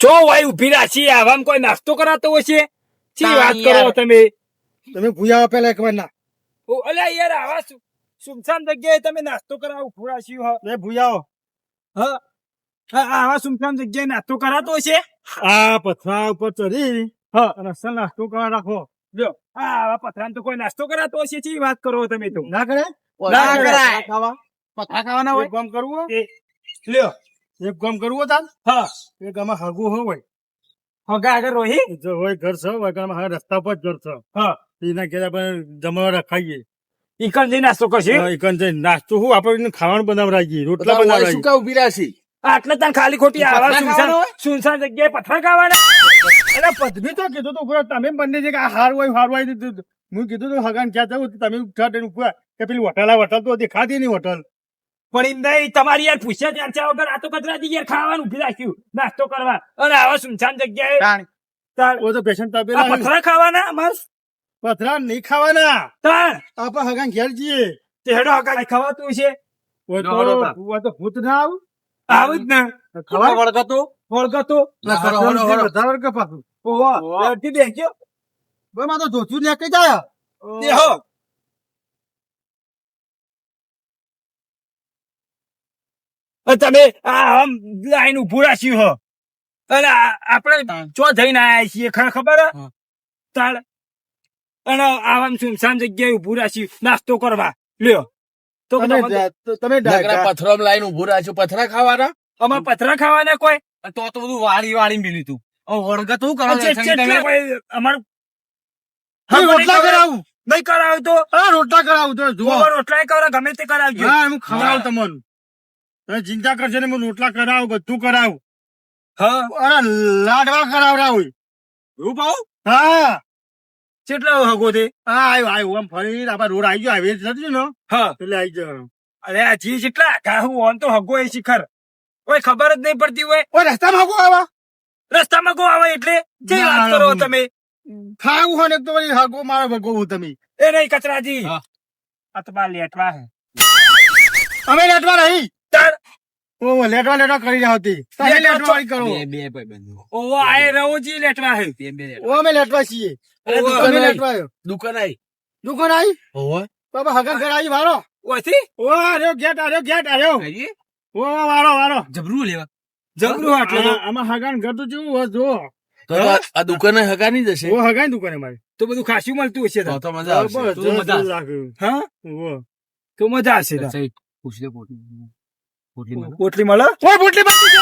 ચો વાય ઊભી રાખી આવામ કોઈ નાસ્તો કરાતો હશે શી વાત કરો તમે? તમે ભૂયા પેલા એક વાર ના. ઓ, અલ્યા યાર આવા સુ- સુમસામ જગ્યાએ તમે નાસ્તો કરાવો રાખ્યું હ. એ ભૂયાઓ. હા આવા સુમસામ જગ્યાએ નાસ્તો કરાતો હશે આ પથરા ઉપર ચડી. હા. અને અસલ નાસ્તો કરવા રાખો. લ્યો આ આવા પથરા તો કોઈ નાસ્તો કરાતો હશે શી વાત કરો તમે તો? ના કરે ના કરાય. ખાવા? પથરા ખાવાના હોય? બમ કરવું લ્યો. એક કામ કરવું હતા તાન? હા. એક આમાં હગું હોય હગા આગળ રોહી? જો હોય ઘર છે હોય કે આમાં રસ્તા પર ઘર છે. હા. એના ઘેર આપણે જમવા રખાઈએ. ઇકન જઈ નાસ્તો કરશે? ઇકન જઈ નાસ્તો હું આપણે ખાવાનું બનાવરાઈએ રોટલા બનાવરાઈએ શું કા ઊભી રાશી? આટલે તને ખાલી ખોટી આવા સુનસાન સુનસાન જગ્યાએ પથરા ખાવાના? અરે પદવી તો કીધું તું તમે બંને કે આ હાર હોય હાર હોય હું કીધું તું હગાન ક્યાં જવું તમે ઉઠા ઊભા. કે પેલી હોટલ આ હોટલ તો દેખાતી નહીં હોટલ. પણ એમ નહીં તમારી યાર પૂછ્યા ચાર્ચા વગર આ તો કચરાથી યાર ખાવાનું ઊભી રાખ્યું. નાસ્તો કરવા. અને આવા સુનસાન જગ્યાએ તાર- ઓ તો પેશન્ટ તબેલા પથરા ખાવાના? અમાર પથરા નહીં ખાવાના. તાર આપા હગા ઘેર જઈએ. તેડો હગા ખાવાતું છે ઓ તો ઓ તો ભૂત ના આવ. આવું જ ને. ખવાય? વળગતો? વળગતો? ના, હરો, હરો, હરો. વધારે કે પાછું. ઓહો ઓહો. લડતી બે માં તો જોચું ને કઈ જાય. તે તમે આ આમ લાઈન ઉભું રાખ્યું હો. અને આપણે ચો જઈને આયા છીએ ખબર? ખબર તાળ. અને આમ સુમસાન જગ્યાએ ઉભું રાખ્યું. નાસ્તો કરવા. લ્યો. તો તમે પથરામ લાઈન ઉભું રાખ્યું. પથરા ખાવાના? અમાર પથરા ખાવાના કોઈ? તો તો બધું વાળી વાળી મિલી તું. વળગત હું કરો? ચે- ચેટલા કોઈ અમાર રોટલા કરાવું. નહીં કરાવ તો? હા રોટલા કરાવું તો. જુઓ. રોટલા કરો ગમે તે કરાવજો. હા હું ખવડાવું તમને તમે ચિંતા કરશો ને હું રોટલા કરાવું બધું કરાવું. હા? અરે લાડવા કરાવડાવું એવું પાઉં હા? કેટલા હગો તે હા આવ્યો આવ્યો આમ ફરી આપડે રોડ આવી ગયો હાઈવે થતું ને હા. એટલે આવી જવાનું. અરે હજી કેટલા? કાહું ઓન તો હગો એ શિખર. કોઈ ખબર જ નહીં પડતી હોય. ઓય રસ્તામાં હગો આવા? રસ્તામાં ગો આવે એટલે? જે વાત કરો તમે? ખાવું હોય ને તો વળી હગો મારો ભગો તમે. એ નહીં કચરાજી. આ તો લેટવા હે. અમે લેટવા નહીં. ઓ લેટવા લેટવા કરી રહ્યા હતી. તમે લેટવા લેટવા વાળી કરો. બે બે ભાઈબંધો. ઓવો આય રહોજી લેટવા હે. બે બે ઓ અમે લેટવા છીએ. દુકાન લેટવા દુકાન આવી દુકાન આવી ઓહો બાબા હગા ઘર આવી વાળો. ઓથી ઓ આર્યો ગેટ આર્યો ગેટ આર્યો. ઓ વાળો વાળો. જબરું લેવા. જબરુ આટલું. આમાં હગાન ઘર તો જેવું હોય જો આ- આ દુકાન હગા નહીં જશે ઓ હગાન દુકાને મારી. તો બધું ખાસું મળતું હશે તો. તો મજા આવશે. તો મજા આવશે. હા? તો મજા હશે પૂછી લે પોટલી. પોટલી મળે? કોઈ પોટલી બાકી છે?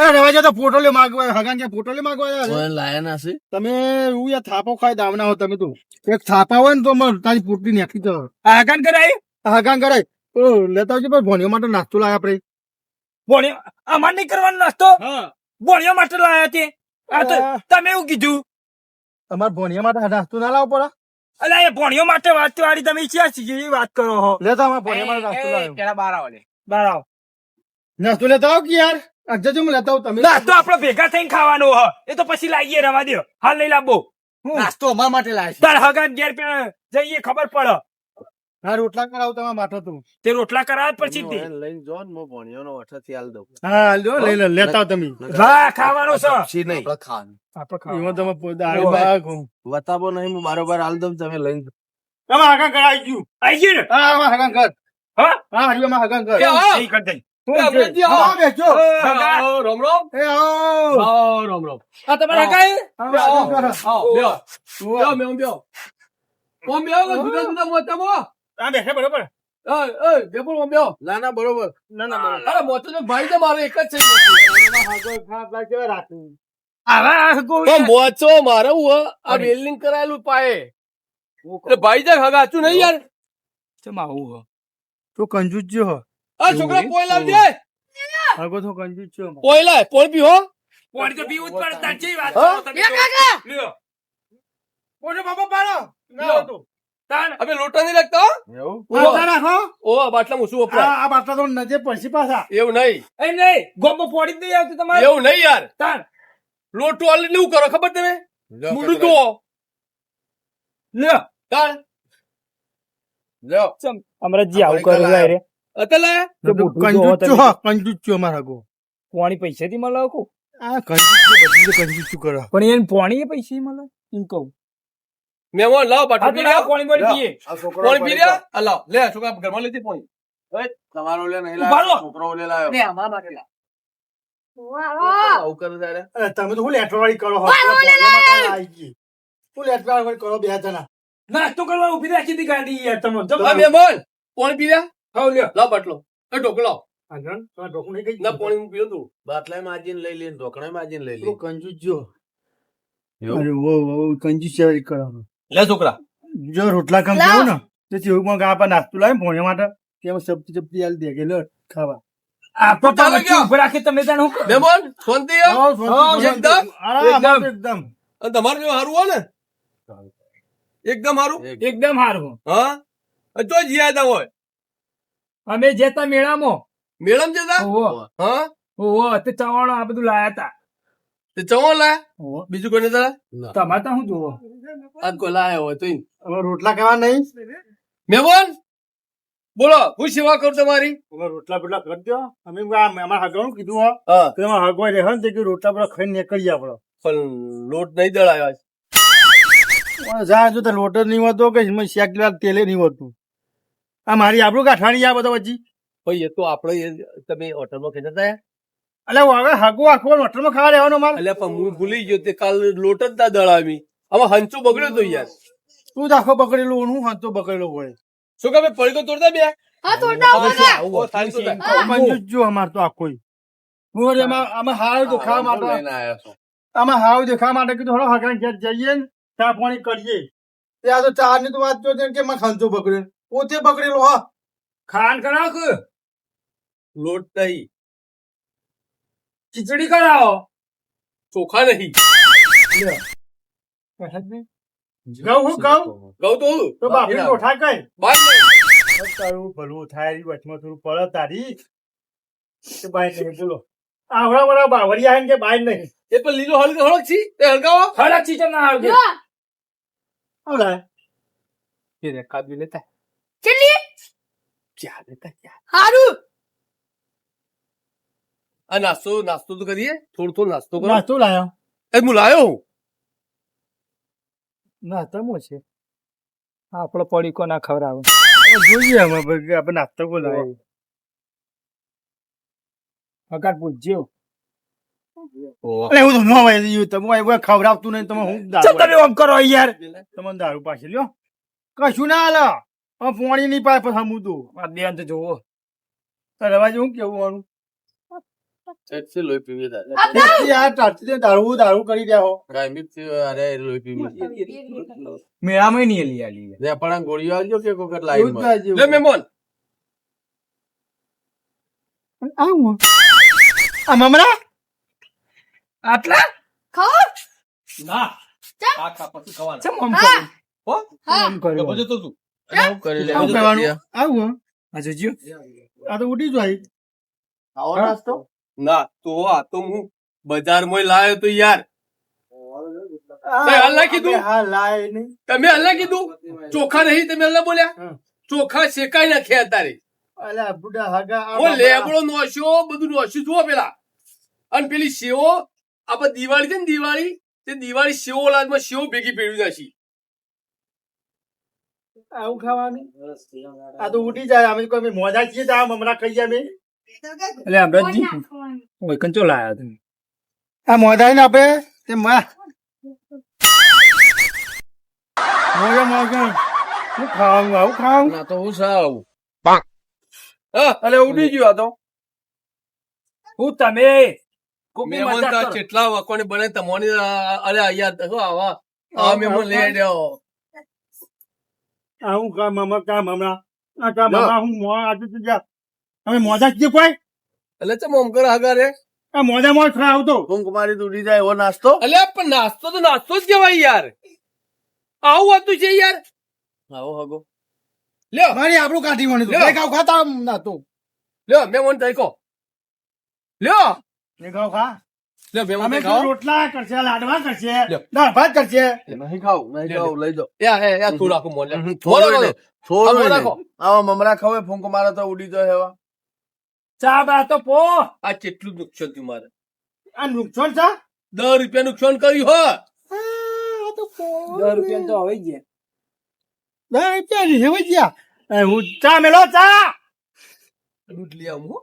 અરે રવા તો પોટોલે માગવા હગાન કે પોટોલે માગવા કોઈ લાયા ના હશે? તમે હું યા થાપો ખાઈ દાવના હો તમે તો. એક થાપા હોય ને તો મને તારી પોટલી નાખી દો હગાન કરાય? હગાન કરાય. ઓ લેતા આવજો પણ ભણ્યો માટે નાસ્તો લાયા આપણે. બોણિયો અમાર નહીં કરવાનો નાસ્તો? ભોણિયો માટે લાયા તે? આ તો તમે એવું કીધું? તમારે ભોણિયા માટે નાસ્તો ના લાવવો પડે? અલ્યા એ ભોણિયો માટે વાત વાળી તમે ક્યાં શીખી વાત કરો હો. લેતા અમારે ભણ્યા માટે નાસ્તો લાવ્યો પેલા બાર આવો લે. બાર આવો. નાસ્તો લેતા આવો કે યાર. આજે હું લેતા આવું તમે. નાસ્તો આપડે ભેગા થઈને ખાવાનો હ. એ તો પછી લાવીએ રવા દો હાલ લઈ લાવો હું? નાસ્તો અમારા માટે લાયા છે. તાર હગાન ઘેર પે જઈએ ખબર પડે. હા રોટલા કરાવ તમારા માટે તું. તે રોટલા કરાવે પછી થી. લઈને જો ને હું ભણ્યોનો અઠાથી હાલ દઉં. હા લ્યો લઈ લે લેતા તમે. હા ખાવાનો છે. પછી નહીં. આપણે ખાવાનું. આપણે ખાવાનું. તમે દાળ ભાગ હું. વતાબો નહીં હું બારોબાર હાલ દઉં તમે લઈને તમે આમાં હગાન આઈ આવી ગયું. આઈ ગયું ને? હા હગાન કર હા? હા હરિયો હગાન કર એ કર દઈ. ભાઈ જાય હગાચું નહીં યાર. તો કંજૂસ જો હો. આ છોકરા પોઈ લાવજે આગો તો કંજૂસ છો પોઈ લાય પોઈ પી હો. પોણી તો પીવું જ પડે તાર વાત તમે તો. લ્યો. ઓજો બાબા પાડો. ના લ્યો. અમે લોટા નહીં રાખતા હો? એવું? પાછા રાખો. ઓ બાટલા હું આ વપરાય? આ બાટલા તો નજે પડશે પાછા. એવું નહીં. નહીં. પોણી જ આવતી તમારે. એવું નહીં યાર. તાન. લોટો આલે એવું કરો ખબર તમે? લ્યો, મુંડું કચરા. લ્યો. ચમ. અમરજી આવું કરે રે. લાયા? મોટું અમારા હગો પોણી પૈસા થી મળે કો આ બધું પણ એને પોણી પૈસા મળે એમ કહું. લાવ પી લ્યો. પોણી બોણી પીએ. પોણી પી લ્યો. આ લાવ. લે છોકરા ઘરમાં લેતી પોણી. તમારો લે નહીં ઊભા છોકરો લે લાવ્યો. આવું કરે તારે અરે તમે તો હું લેટવાળી કરો હો? લેટવાળી બે જણા. નાસ્તો કરવા ઊભી રાખી હતી ગાડી યાર તમે. જમ કોણ મહેમાન પી લ્યો. ખાવ લ્યો. લાવ બાટલો. એ ઢોકળો લાવ. આગળ તમારે ઢોકું નહીં ગઈ ના પોણી હું પીવું તું. બાટલાય માજીને લઈ લઈને ઢોકણાય માજીને લઈ પેલો કંજૂસ જો. અરે વો વો કંજૂસ છે કરો લે છોકરા. જો રોટલા કમ થયું ને તો ચેવું ગા પર નાસ્તો લાવે ભોણ્યા માટે. તેમાં સબ્જી સબ્જી આલી દે કે લો ખાવા. આ તો તમે રાખી હું? શાંતિ એકદમ? આરામ, એકદમ. અને તમારું જો હારું હો ને. એકદમ હારું. એકદમ હારું. હા? જો તો જીયા હોય. અમે જતા મેળામાં. મેડમ જતા ઓહો. હા? ઓહો તે ચવાણો આ બધું લાયા તા. તે ચવો લાયા? બીજું કોઈ નતા ના. તમારે તો હું જોવો? આ કોઈ લાયા હોય તો હવે રોટલા ખાવા નહીં? મહેમાન બોલો હું સેવા કરું તમારી? હવે રોટલા બોટલા કરી દો અમે અમારા હગવાનું કીધું હો. કે એમાં રહે ને કે રોટલા બોટલા ખાઈને નીકળી આપણે. પણ લોટ નહીં દળાયો. જા જો તો લોટ નહીં હોતો કે શેક તેલે નહીં હોતું. આ મારી આબરૂ ગાંઠાણી આ બધા પછી ભાઈ એ તો આપણે તમે હોટલમાં કહેતા હતા એટલે હવે હગો આખો હોટલમાં ખાવા રહેવાનો મારે એટલે પણ હું ભૂલી ગયો તે કાલ લોટ જ ના દળાવી. હવે હંચો બગડ્યો તો યાર. તું આખો પકડેલો હું હંચો બગડેલો હોય? શું કે પડીકો તોડતા બે? હા તોડતા આવો ને. જો અમાર તો આખો હું એમાં આમાં હાવ દેખાવા માટે આમાં હાવ દેખાવા માટે કીધું હળો હગરા ઘેર જઈએ ને ચા પાણી કરીએ. તે આ તો ચારની તો વાત તો કે માં ખાંચો પકડે પોતે પકડેલો હા. ખાન કરાવો કે? લોટ દહી ખીચડી કરાવો. ચોખા નહીં ઘઉં હું ઘઉં કહું તો તો બાપરી કઈ? તારું ભલું થાય વચમાં થોડું પડે તારી. કે બાઈ નહીં બોલો. આવડા વડા કે બાઈ નહીં? એ તો લીલો હળગ હળગ છી એ હળગાવો. ખરા ચીચમ ના આવજે આવડા એ રેખા કાબી લેતા ચલી ચા લેતા ચા હારું! આ નાસ્તો નાસ્તો તો કરીએ? થોડો થોડો નાસ્તો કરો. નાસ્તો લાયો. એ હું લાયો હું? નાસ્તો મો છે. આપણો પડીકો ના ખવડાવો? જોઈએ અમે આપણે નાસ્તો કો લાવે હકાર પૂછજો. અરે એવું તો ન હોય તમે એવું ખવડાવતું નહીં તમે હું દારૂ તમે આમ કરો યાર. તમે દારૂ પાછી લ્યો. કશું ના હાલો. પોણી નહીં પાય પછી હમું આ બેન તો જોવો. રવા હું કેવું આનું? ચટસી લોહી પીવી તારે. યાર તારથી દારૂ દારૂ કરી રહ્યા હો અરે લોહી પીવી મેળામાં નહીં લઈ આલી લે પણ આ ગોળીઓ આવજો કે કોકર એવું જ લાઈનમાં થાય છે. લે આવું આ મમરા? આટલા? ખાઓ? ના. આ ખા પછી ખાવાના. ચમ આમ. કર્યું? હો? આમ કર્યું? કે તો. શું આવું કરી લે આવું કરવાનું? આવું આ જોજો આ તો ઉડી જાય. આવો નાસ્તો? ના તો આ તો હું બજારમાં લાયો તો યાર. કીધું? હા લાય નહીં. તમે હલ્લા કીધું? ચોખા નહીં તમે હલ્લા બોલ્યા? ચોખા શેકાઈ નાખ્યા તારે અલા બુડા હગા ઓ લેબડો નોશ્યો બધું નોશ્યું જુઓ પેલા. અને પેલી સેવો આપણે દિવાળી છે ને દિવાળી તે દિવાળી સેવો લાદમાં સેવો ભેગી પેળવી નાખી આવું ખાવાનું? આ તો ઉઠી જાય અમે કોઈ મોજા છીએ તો આમ હમણાં ખાઈ અમે. એટલે અમરતજી ઓય કંચો લાયા તમે. આ મોજા ને આપે તે માં મોજા મોજા. હું ખાવું આવું ખાવું ના તો હું સાવ. હા અલે ઉડી ગયો આ તો. હું તમે? મહેમાન કેટલા વકોને બને તમોની અરે અહીંયા આવા. આ મહેમાન લઈ આવ્યો આવું કામ મમા કામ હમણાં. આ કામ હમણાં હું મો આજે તો જા. અમે મોજા છીએ કોઈ? એટલે ચમ ઓમ કરે હગારે આ મોજા મોજ ખરા આવતો. ઊંઘ મારી ઉડી જાય એવો નાસ્તો. એટલે પણ નાસ્તો તો નાસ્તો જ કહેવાય યાર. આવું હતું છે યાર. આવો હગો. લ્યો. મારી આપણું કાઢી મને લ્યો. તો ખાવ ખાતા ના તું. લ્યો મહેમાન તરીકો લ્યો. ખાવ ખા. અમે રોટલા કરશે લાડવા કરશે દાળ ભાત કરશે. નહીં ખાવ નહીં ખાવ લઈ જાઓ. યા હે યા થોડું રાખો મોન થોડું થોડું આમાં નહીં. રાખો. આવા મમરા ખાવે ફૂંક મારે તો ઉડી જાય ચા બા તો પો. આ કેટલું નુકસાન થયું મારે. આ નુકસાન છે? દસ રૂપિયા નુકસાન કર્યું હો. આ દસ રૂપિયા તો હવે ગયા. દસ રૂપિયા રેવાઈ ગયા. હું ચા મેલો ચા. દૂધ લઈ આવું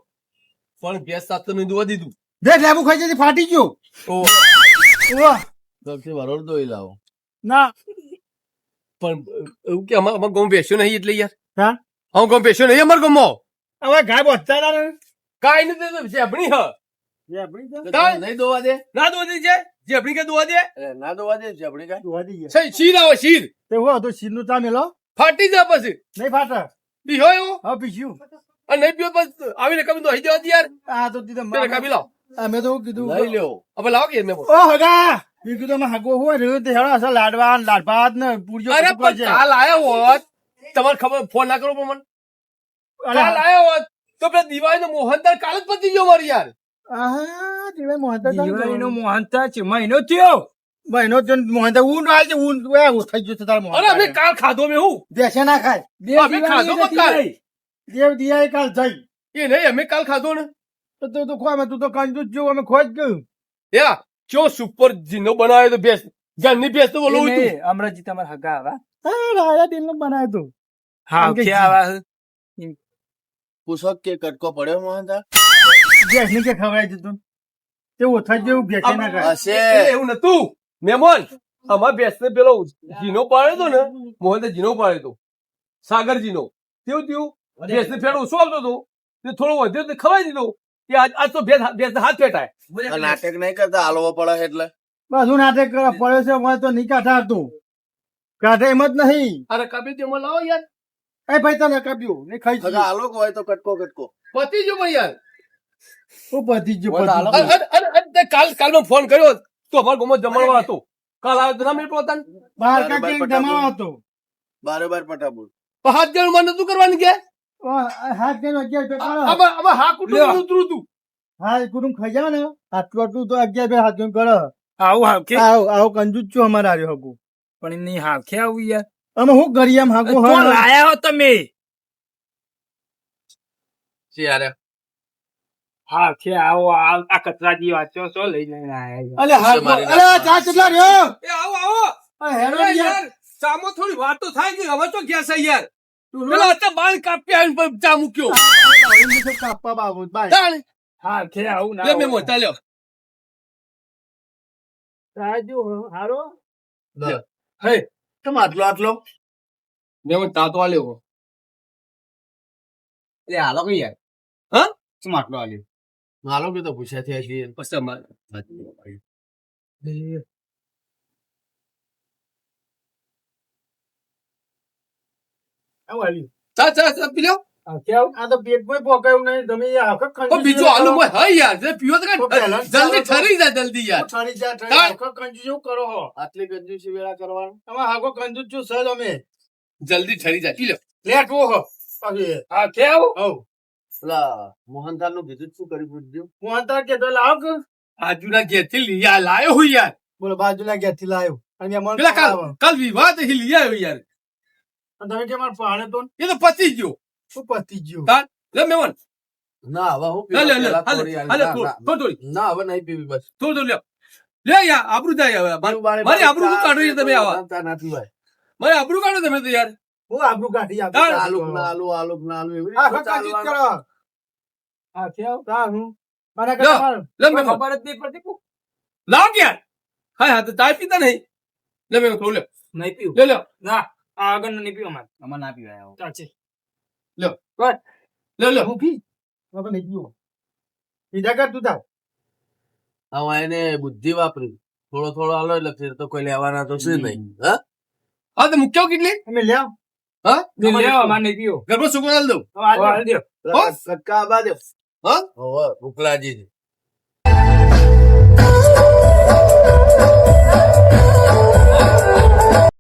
પણ ગેસ સાથે મેં દોવા દીધું. બે લેબુ ખાઈ જતી ફાટી ગયો. ઓ. સૌથી વરોડ દોઈ લાવો. ના. પણ એવું કે અમાર ગામ બેસ્યો નહીં એટલે યાર. હા? હું ગામ બેસ્યો નહીં અમાર ગામમાં? હવે ગાય બચતા ના. કાઈ નથી તો જેબણી હ. જે નહીં દોવા દે? ના દોવા દે છે જેબણી કે દોવા દે? ના દોવા દે જબડી કાંઈ. ધોવા દે છે શીર આવે શીર. તે તો શીરનું ચા મેલો? ફાટી જાય પછી. નહીં ફાટે. હોય એવો હવે અને નહીં પછી આવીને કમી તો હઈ દેવા દે યાર હા તો દીધા પેલા કાપી લાવો. અમે તો કીધું લઈ લ્યો. હવે લાવો કે ઓ હગા. મેં કીધું અમે હગો હોય રહ્યો તે હેડો અસલ લાડવા લાડભાત ને પૂરજો અરે પણ કાલ આયો હોત. તમારે ખબર ફોન ના કરો પણ મને. કાલ આયો હોત. તો પેલા દિવાળી મોહનદાર કાલ જ પતી ગયો મારી યાર. આહા, દિવાળી કરવાનું. મોહનતા છે મહિનો થયો. મહિનો થયો ને મોહનથાળ ઊંઘ આવે છે, ઊંઘ થઈ ગયો છે તારે અરે અમે કાલ ખાધો મેં હું? બેસે ના ખાય. અમે ખાધો કાલ. દેવ દિયા કાલ જઈ. એ નહીં અમે કાલ ખાધો ને. તો તું તો ખોય તું તો કંજૂસ જેવું અમે ખોઈ જ ગયું. યા ચો સુપર જીનો બનાવ્યો તો બેસ ઘરની બેસ તો બોલું તું અમરજી તમાર હગા આવા. હા રાયા નો બનાવ્યો તો. હા કે આવા પૂછો કે કટકો પડ્યો મોહનથાળ? ગેસની કે ખવાય દીધું? તે ઓથા જેવું બેસે ના ખાય. હશે. એવું નતું. મેમોન અમાર બેસ ને પેલો જીનો પાડ્યો તો ને મોહન જીનો પાડ્યો તો. સાગર જીનો તેવું તેવું બેસ ને ફેર ઓછો આવતો હતો તે થોડો વધ્યો તો ખવાઈ દીધો. આજ આજ તો ભેંસ ભેંસ હાથ પેટાય નાટક નહીં કરતા હાલવો પડે એટલે. બધું નાટક કરવા પડ્યો છે મને તો નહીં કાઢા કાઢે એમ જ નહીં. અરે કબીર તેમાં લાવો યાર. એ ભાઈ તને કાપ્યું ને ખાઈ હગા ગયું. હોય તો કટકો કટકો. પતી ગયો ભાઈ યાર. પતી પતી તે કાલ કાલ ફોન કર્યો. તો અમારા જમણવા હતો. કાલ આવ્યો તો ના મેળ પોતાને? બહાર બરાબર, કાંઈક હતો. બારે બાર પટાપુર પણ હાથ જણમાં નતું કરવાની કે? ઓ, હાથ અગિયાર રૂપિયા હા કુટુંબ. ઉતરું તું. હા કુટુંબ ખાઈ જાવ ને. આટલું આટલું તો અગિયાર રૂપિયા હાથ જોઈને આવું હાવખે આવો આવો કંજૂસ છું અમારે આવ્યો હગું. પણ એમની હાવખે આવું યાર. અમે હું કરીએ એમ હાગું લાયા હો તમે. યાર આવો આ કચરાજી વાંચો છો લઈને આયા અલે અલે ચા કેટલા રહ્યો? એ આવો આવો. હેરો યાર. યાર સામો થોડી વાત તો થાય કે હવે તો ગયા છે યાર. પેલા અત્યારે બાલ કાપ્યા આવીને પછી ચા મૂક્યો. કાપવા બાબુ બાય. તાણ હાવખે આવું ના લે મેં હોય. રાજુ હારો? હે કેમ આટલો આટલો? મેં મને તાતો આલ્યો. એટલે હાલો કે યાર. હા? શું માટલો આલ્યો? હાલો કે તો પૂછ્યા થયા છીએ. પછી અમારે આવું આવ્યું ચા ચા ચા પી લ્યો. હાવખે આવું? આ તો પેટમાં પોકાયું નહીં. તમે યાર કંજૂસ પણ આલુ મોય હા યાર. જે પીવો તો તો કાંઈ પહેલા જ જલ્દી ઠરી જા જલ્દી યાર. ઠરી જા ઠરી તાણ. કંજૂસ કરો હો. આટલી કંજૂસી વેળા કરવાનું? આમાં હાગો કંજૂસ છું સર અમે. જલ્દી ઠરી જા પી લ્યો. લેટવો હો મોહનથાળનું કીધું શું કરી પૂછજો હું કે તો લાવ કે? આજુના ઘેરથી લઈ લાયો હું યાર. બોલો બાજુના ઘેરથી લાયો. અને કાલ. કાલ વિવાહથી લઈ આવ્યો યાર. તમે કે મારે પાડે તો એ તો પતી ગયો. શું પતી ગયું? તાર લે મેમન ના હવે હું લે લે લે થોડી ના, થોડું ના, થોડું થોડું. ના હવે નહીં પીવી બસ. થોડું લ્યો લે. યાર આબરૂ જાય હવે. મારી મારી આબરૂ શું કાઢો તમે આવા? ચા ના પીવાય આબરૂ કાઢો તમે તો યાર. હું આબરૂ કાઢી. તાણ. ના આલુ આલુક ના આલુ એવી હા. કરો. કેવું? મને ખબર જ નહીં પડતી લાવ યાર હા હા તો ચાય પીતા નહીં. લે મેમન થોડું લે. નહીં પીવું. લે લે. ના. આ આગળ નહીં પીવા અમારે અમાર ના પીવાય આવું. ચાલશે લો લો હું પી. હવે નહીં પીવો પીધા કર તું તાર. હવે એને બુદ્ધિ વાપરી. થોડો થોડો આલો એટલે તો કોઈ લેવાના તો છે નહીં. હા? હા તો મૂક્યો કેટલી? અમે લ્યાવ. હા? લે અમારે નહીં પીવું ગરબો સુકો હાલ દઉં. હાલ દ્યો. હો? કટકા દો. હા? ભૂખલાજી